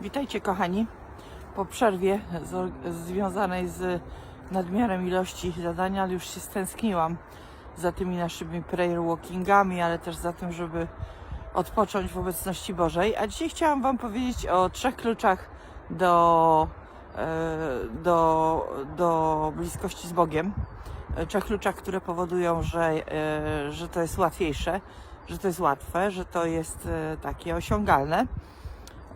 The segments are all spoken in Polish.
Witajcie kochani. Po przerwie z, związanej z nadmiarem ilości zadania, ale już się stęskniłam za tymi naszymi prayer walkingami, ale też za tym, żeby odpocząć w obecności Bożej. A dzisiaj chciałam Wam powiedzieć o trzech kluczach do, e, do, do bliskości z Bogiem. E, Trzech kluczach, które powodują, że, e, że to jest łatwiejsze, że to jest łatwe, że to jest takie osiągalne.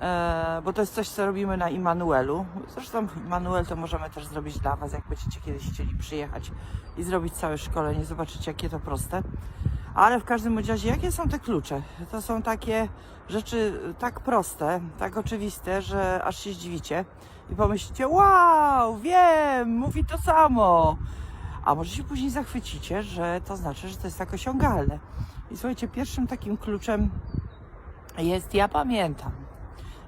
E, bo to jest coś, co robimy na Immanuelu. Zresztą Immanuel to możemy też zrobić dla Was, jak będziecie kiedyś chcieli przyjechać i zrobić całe szkolenie, zobaczycie, jakie to proste. Ale w każdym razie, jakie są te klucze? To są takie rzeczy tak proste, tak oczywiste, że aż się zdziwicie i pomyślicie, wow, wiem, mówi to samo. A może się później zachwycicie, że to znaczy, że to jest tak osiągalne. I słuchajcie, pierwszym takim kluczem jest ja pamiętam.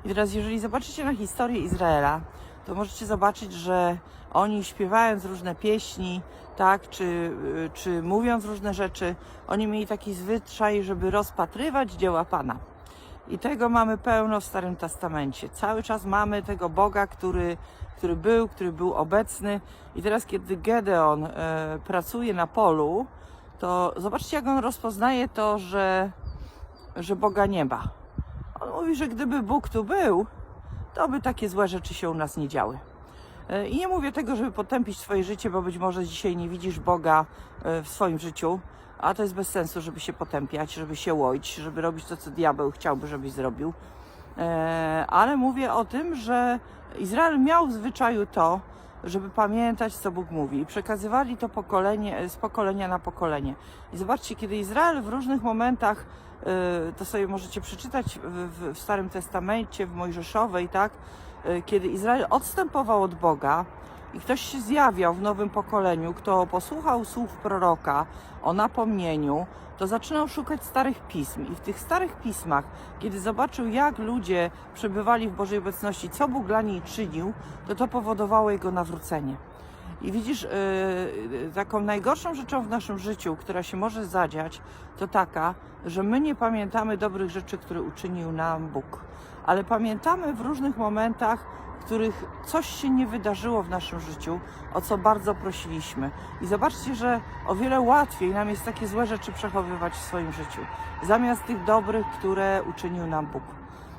I teraz, jeżeli zobaczycie na historię Izraela, to możecie zobaczyć, że oni śpiewając różne pieśni, tak, czy, y, czy mówiąc różne rzeczy, oni mieli taki zwyczaj, żeby rozpatrywać dzieła Pana. I tego mamy pełno w Starym Testamencie. Cały czas mamy tego Boga, który, który był, który był obecny. I teraz, kiedy Gedeon e, pracuje na polu, to zobaczcie, jak on rozpoznaje to, że, że Boga nie ma. Mówi, że gdyby Bóg tu był, to by takie złe rzeczy się u nas nie działy. E, I nie mówię tego, żeby potępić swoje życie, bo być może dzisiaj nie widzisz Boga e, w swoim życiu, a to jest bez sensu, żeby się potępiać, żeby się łoić, żeby robić to, co diabeł chciałby, żebyś zrobił. E, Ale mówię o tym, że Izrael miał w zwyczaju to, żeby pamiętać, co Bóg mówi. I przekazywali to pokolenie, z pokolenia na pokolenie. I zobaczcie, kiedy Izrael w różnych momentach, y, to sobie możecie przeczytać w, w- Starym Testamencie, w Mojżeszowej, tak? Y, Kiedy Izrael odstępował od Boga i ktoś się zjawiał w nowym pokoleniu, kto posłuchał słów proroka o napomnieniu, to zaczynał szukać starych pism. I w tych starych pismach, kiedy zobaczył, jak ludzie przebywali w Bożej obecności, co Bóg dla niej czynił, to to powodowało jego nawrócenie. I widzisz, yy, taką najgorszą rzeczą w naszym życiu, która się może zadziać, to taka, że my nie pamiętamy dobrych rzeczy, które uczynił nam Bóg. Ale pamiętamy w różnych momentach, których coś się nie wydarzyło w naszym życiu, o co bardzo prosiliśmy. I zobaczcie, że o wiele łatwiej nam jest takie złe rzeczy przechowywać w swoim życiu, zamiast tych dobrych, które uczynił nam Bóg.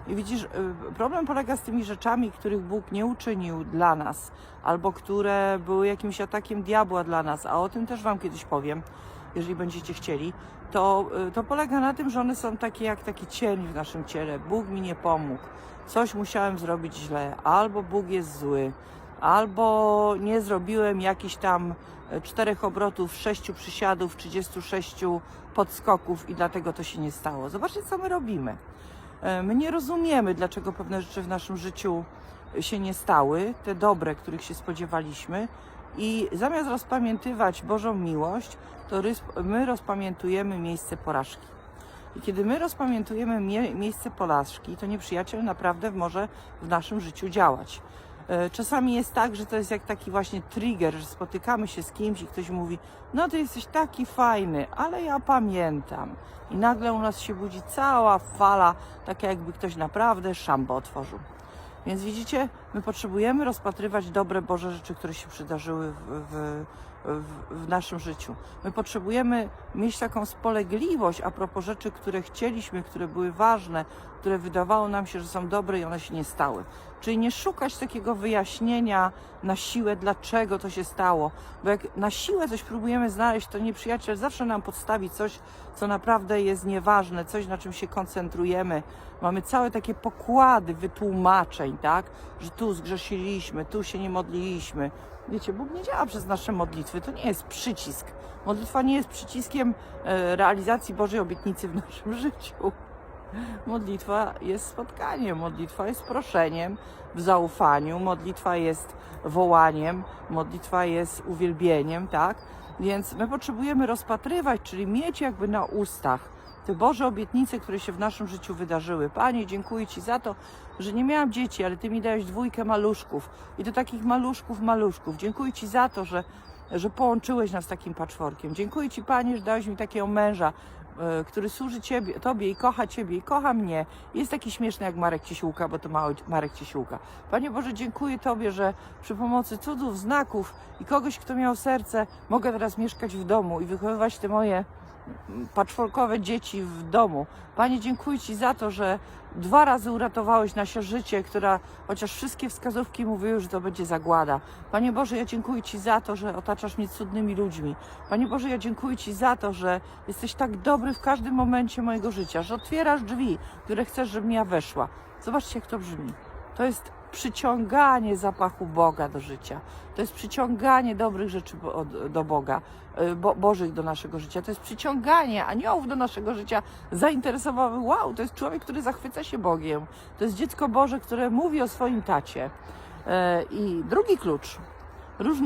I widzisz, y, problem polega z tymi rzeczami, których Bóg nie uczynił dla nas, albo które były jakimś atakiem diabła dla nas, a o tym też Wam kiedyś powiem, jeżeli będziecie chcieli. To, y, to polega na tym, że one są takie jak taki cień w naszym ciele. Bóg mi nie pomógł, coś musiałem zrobić źle, albo Bóg jest zły, albo nie zrobiłem jakichś tam e, czterech obrotów, sześciu przysiadów, 36 podskoków i dlatego to się nie stało. Zobaczcie, co my robimy. E, My nie rozumiemy, dlaczego pewne rzeczy w naszym życiu się nie stały, te dobre, których się spodziewaliśmy. I zamiast rozpamiętywać Bożą miłość, to my rozpamiętujemy miejsce porażki. I kiedy my rozpamiętujemy mie- miejsce porażki, to nieprzyjaciel naprawdę może w naszym życiu działać. E, Czasami jest tak, że to jest jak taki właśnie trigger, że spotykamy się z kimś i ktoś mówi, no ty jesteś taki fajny, ale ja pamiętam. I nagle u nas się budzi cała fala, taka jakby ktoś naprawdę szambo otworzył. Więc widzicie, my potrzebujemy rozpatrywać dobre Boże rzeczy, które się przydarzyły w, w, w, w naszym życiu. My potrzebujemy mieć taką spolegliwość a propos rzeczy, które chcieliśmy, które były ważne, które wydawało nam się, że są dobre i one się nie stały. Czyli nie szukać takiego wyjaśnienia na siłę, dlaczego to się stało. Bo jak na siłę coś próbujemy znaleźć, to nieprzyjaciel zawsze nam podstawi coś, co naprawdę jest nieważne, coś, na czym się koncentrujemy. Mamy całe takie pokłady wytłumaczeń, tak? Że tu zgrzesiliśmy, tu się nie modliliśmy. Wiecie, Bóg nie działa przez nasze modlitwy, to nie jest przycisk. Modlitwa nie jest przyciskiem e, realizacji Bożej obietnicy w naszym życiu. Modlitwa jest spotkaniem, modlitwa jest proszeniem w zaufaniu, modlitwa jest wołaniem, modlitwa jest uwielbieniem, tak? Więc my potrzebujemy rozpatrywać, czyli mieć jakby na ustach te Boże obietnice, które się w naszym życiu wydarzyły. Panie, dziękuję Ci za to, że nie miałam dzieci, ale Ty mi dałeś dwójkę maluszków i do takich maluszków, maluszków. Dziękuję Ci za to, że, że połączyłeś nas takim patchworkiem. Dziękuję Ci, Panie, że dałeś mi takiego męża, który służy ciebie, Tobie i kocha Ciebie i kocha mnie. Jest taki śmieszny jak Marek Cisiłka, bo to mały Marek Cisiłka. Panie Boże, dziękuję Tobie, że przy pomocy cudów, znaków i kogoś, kto miał serce, mogę teraz mieszkać w domu i wychowywać te moje patchworkowe dzieci w domu. Panie, dziękuję Ci za to, że dwa razy uratowałeś nasze życie, która, chociaż wszystkie wskazówki mówiły, że to będzie zagłada. Panie Boże, ja dziękuję Ci za to, że otaczasz mnie cudnymi ludźmi. Panie Boże, ja dziękuję Ci za to, że jesteś tak dobry w każdym momencie mojego życia, że otwierasz drzwi, które chcesz, żebym ja weszła. Zobaczcie, jak to brzmi. To jest przyciąganie zapachu Boga do życia. To jest przyciąganie dobrych rzeczy do Boga, y, bo, Bożych do naszego życia. To jest przyciąganie aniołów do naszego życia. Zainteresowały, wow, to jest człowiek, który zachwyca się Bogiem. To jest dziecko Boże, które mówi o swoim tacie. E, I drugi klucz,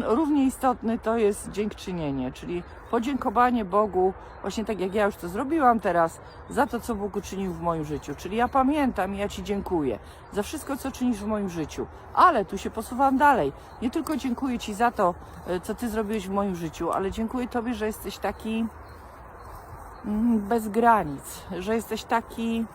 równie istotny, to jest dziękczynienie, czyli podziękowanie Bogu, właśnie tak jak ja już to zrobiłam teraz, za to, co Bóg uczynił w moim życiu. Czyli ja pamiętam i ja Ci dziękuję za wszystko, co czynisz w moim życiu. Ale tu się posuwam dalej. Nie tylko dziękuję Ci za to, e, co Ty zrobiłeś w moim życiu, ale dziękuję Tobie, że jesteś taki mm, bez granic, że jesteś taki,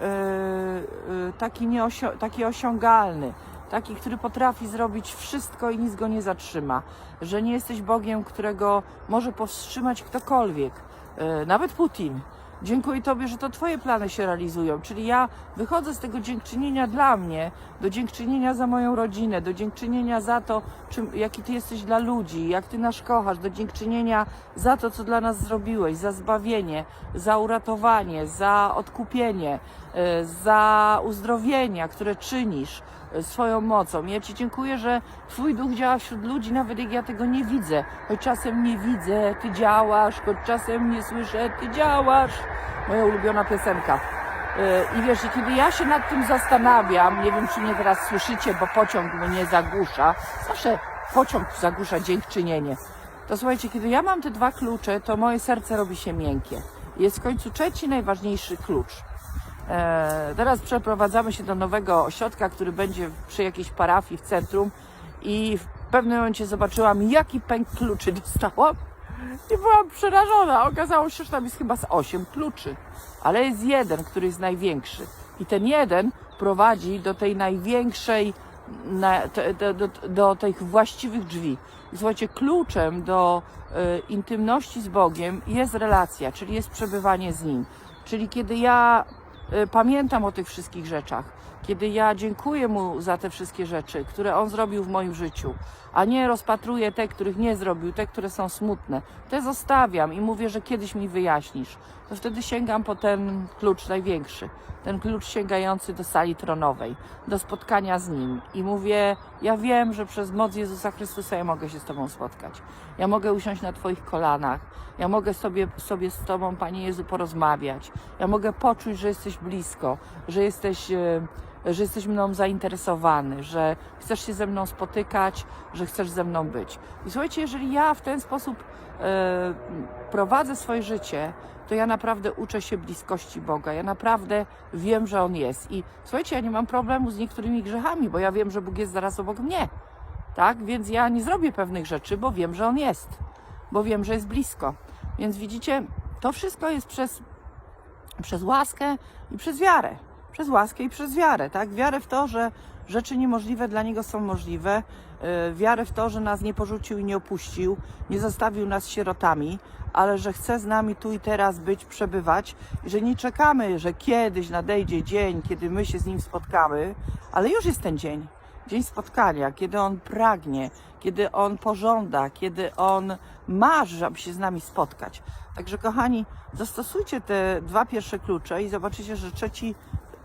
e, e, taki, nieosio- taki osiągalny, taki, który potrafi zrobić wszystko i nic go nie zatrzyma, że nie jesteś Bogiem, którego może powstrzymać ktokolwiek, e, nawet Putin. Dziękuję Tobie, że to Twoje plany się realizują. Czyli ja wychodzę z tego dziękczynienia dla mnie, do dziękczynienia za moją rodzinę, do dziękczynienia za to, czym, jaki Ty jesteś dla ludzi, jak Ty nas kochasz, do dziękczynienia za to, co dla nas zrobiłeś, za zbawienie, za uratowanie, za odkupienie, e, za uzdrowienia, które czynisz swoją mocą. Ja Ci dziękuję, że Twój duch działa wśród ludzi, nawet jak ja tego nie widzę. Choć czasem nie widzę, Ty działasz, choć czasem nie słyszę, Ty działasz. Moja ulubiona piosenka. E, I wiesz, kiedy ja się nad tym zastanawiam, nie wiem, czy mnie teraz słyszycie, bo pociąg mnie zagłusza. Zawsze pociąg zagłusza dziękczynienie. To słuchajcie, kiedy ja mam te dwa klucze, to moje serce robi się miękkie. Jest w końcu trzeci, najważniejszy klucz. E, teraz przeprowadzamy się do nowego ośrodka, który będzie przy jakiejś parafii w centrum i w pewnym momencie zobaczyłam, jaki pęk kluczy dostałam i byłam przerażona. Okazało się, że tam jest chyba z 8 kluczy, ale jest jeden, który jest największy. I ten jeden prowadzi do tej największej, do, do, do tych właściwych drzwi. I słuchajcie, kluczem do e, intymności z Bogiem jest relacja, czyli jest przebywanie z Nim. Czyli kiedy ja pamiętam o tych wszystkich rzeczach, kiedy ja dziękuję Mu za te wszystkie rzeczy, które On zrobił w moim życiu, a nie rozpatruję te, których nie zrobił, te, które są smutne, te zostawiam i mówię, że kiedyś mi wyjaśnisz, to wtedy sięgam po ten klucz największy, ten klucz sięgający do sali tronowej, do spotkania z Nim i mówię, ja wiem, że przez moc Jezusa Chrystusa ja mogę się z Tobą spotkać. Ja mogę usiąść na Twoich kolanach, ja mogę sobie, sobie z Tobą, Panie Jezu, porozmawiać. Ja mogę poczuć, że jesteś blisko, że jesteś, e, że jesteś mną zainteresowany, że chcesz się ze mną spotykać, że chcesz ze mną być. I słuchajcie, jeżeli ja w ten sposób e, prowadzę swoje życie, to ja naprawdę uczę się bliskości Boga. Ja naprawdę wiem, że On jest. I słuchajcie, ja nie mam problemu z niektórymi grzechami, bo ja wiem, że Bóg jest zaraz obok mnie. Tak? Więc ja nie zrobię pewnych rzeczy, bo wiem, że On jest. Bo wiem, że jest blisko. Więc widzicie, to wszystko jest przez, przez łaskę i przez wiarę. Przez łaskę i przez wiarę, tak? Wiarę w to, że rzeczy niemożliwe dla Niego są możliwe. Yy, Wiarę w to, że nas nie porzucił i nie opuścił, nie zostawił nas sierotami, ale że chce z nami tu i teraz być, przebywać i że nie czekamy, że kiedyś nadejdzie dzień, kiedy my się z Nim spotkamy, ale już jest ten dzień. Dzień spotkania, kiedy On pragnie, kiedy On pożąda, kiedy On marzy, aby się z nami spotkać. Także kochani, zastosujcie te dwa pierwsze klucze i zobaczycie, że trzeci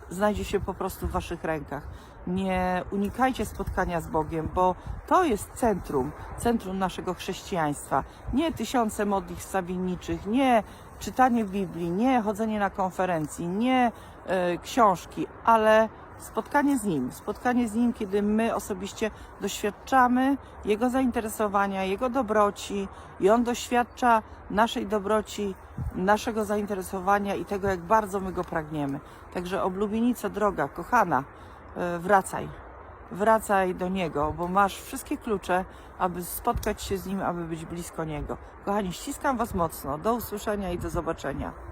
znajdzie się po prostu w Waszych rękach. Nie unikajcie spotkania z Bogiem, bo to jest centrum, centrum naszego chrześcijaństwa. Nie tysiące modlitw stawienniczych, nie czytanie Biblii, nie chodzenie na konferencji, nie e, książki, ale spotkanie z Nim. Spotkanie z Nim, kiedy my osobiście doświadczamy Jego zainteresowania, Jego dobroci i On doświadcza naszej dobroci, naszego zainteresowania i tego, jak bardzo my Go pragniemy. Także oblubienico droga, kochana, e, wracaj. Wracaj do Niego, bo masz wszystkie klucze, aby spotkać się z Nim, aby być blisko Niego. Kochani, ściskam Was mocno. Do usłyszenia i do zobaczenia.